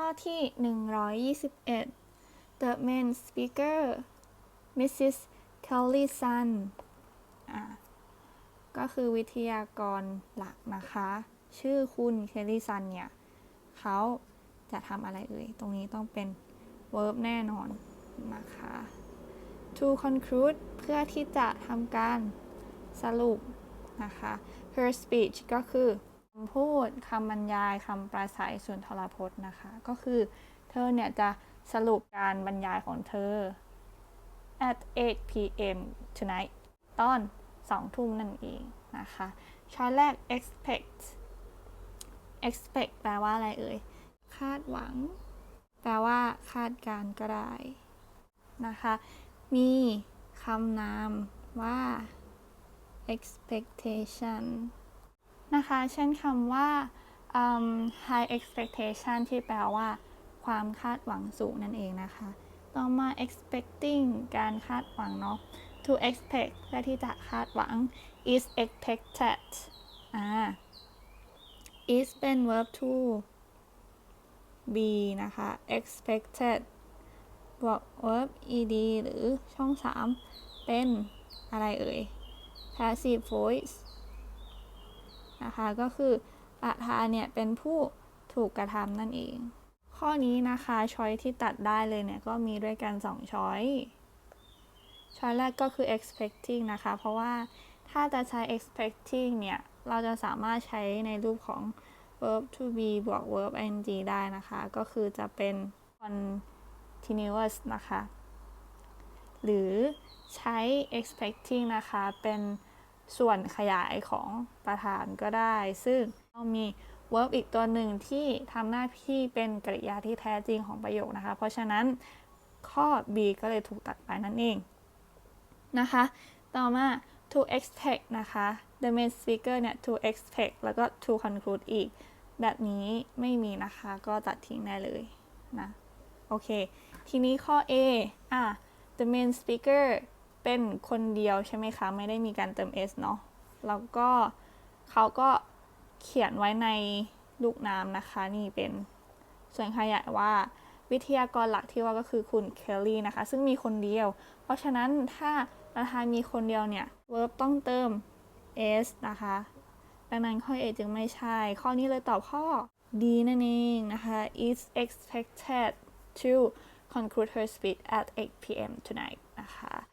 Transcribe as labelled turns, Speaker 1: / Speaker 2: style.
Speaker 1: ข้อที่ 121 The main speaker Mrs. Kelly Sun อะก็คือวิทยากรหลักนะคะ ชื่อคุณเคลลี่ซันเนี่ย เขาจะทำอะไรเอ่ย ตรงนี้ต้องเป็น verb แน่นอนนะคะ to conclude เพื่อที่จะทำการสรุปนะคะ her speech ก็คือ คำพูดคำบรรยายคำปราศัยส่วนทรพจน์นะคะ ก็คือเธอเนี่ยจะสรุปการบรรยายของเธอ at 8 p.m. tonight ตอน 2 ทุ่มนั่นเองนะคะ ช้อยแรก expect expect แปลว่าอะไรเอ่ย คาดหวัง แปลว่าคาดการณ์ก็ได้นะคะ มีคำนามว่า expectation นะคะ เช่นคำว่าอืม high expectation ที่แปลว่า ความคาดหวังสูงนั่นเองนะคะ ต่อมา expecting การคาดหวังเนาะ to expect เพื่อที่จะคาดหวัง is expected อ่า is เป็น verb to be นะคะ expected บวก verb ed หรือช่อง 3 เป็นอะไรเอ่ย passive voice นะคะ ก็คือประธานเนี่ยเป็นผู้ถูกกระทำนั่นเอง ข้อนี้นะคะช้อยที่ตัดได้เลยเนี่ยก็มีด้วยกัน2ช้อยช้อยแรกก็คือ expecting นะคะ เพราะว่าถ้าจะใช้ expecting เนี่ย เราจะสามารถใช้ในรูปของ verb to be บวก verb ing ได้นะคะ ก็คือจะเป็น continuous นะคะ หรือใช้ expecting นะคะ เป็น ส่วนขยายของประธานก็ได้ ซึ่งเรามี verb อีกตัวหนึ่งที่ทำหน้าที่เป็นกริยาที่แท้จริงของประโยคนะคะ เพราะฉะนั้นข้อ B ก็เลยถูกตัดไปนั่นเองนะคะ ต่อมา to expect นะคะ the main speaker เนี่ย to expect แล้วก็ to conclude อีก แบบนี้ไม่มีนะคะ ก็ตัดทิ้งได้เลยนะ โอเค ทีนี้ข้อ A อะ the main speaker เป็นคนเดียวใช่ไหมคะ ไม่ได้มีการเติม s เนาะแล้วก็เขาก็เขียนไว้ในลูกน้ำนะคะ นี่เป็นส่วนขยายว่าวิทยากรหลักที่ว่าก็คือคุณเคลลี่นะคะ ซึ่งมีคนเดียว เพราะฉะนั้นถ้าประธานมีคนเดียวเนี่ย verb ต้องเติม s นะคะ ดังนั้นข้อ A จึงไม่ใช่ ข้อนี้เลยตอบข้อ D นั่นเองนะคะ is expected to conclude her speech at 8 p.m. tonight นะคะ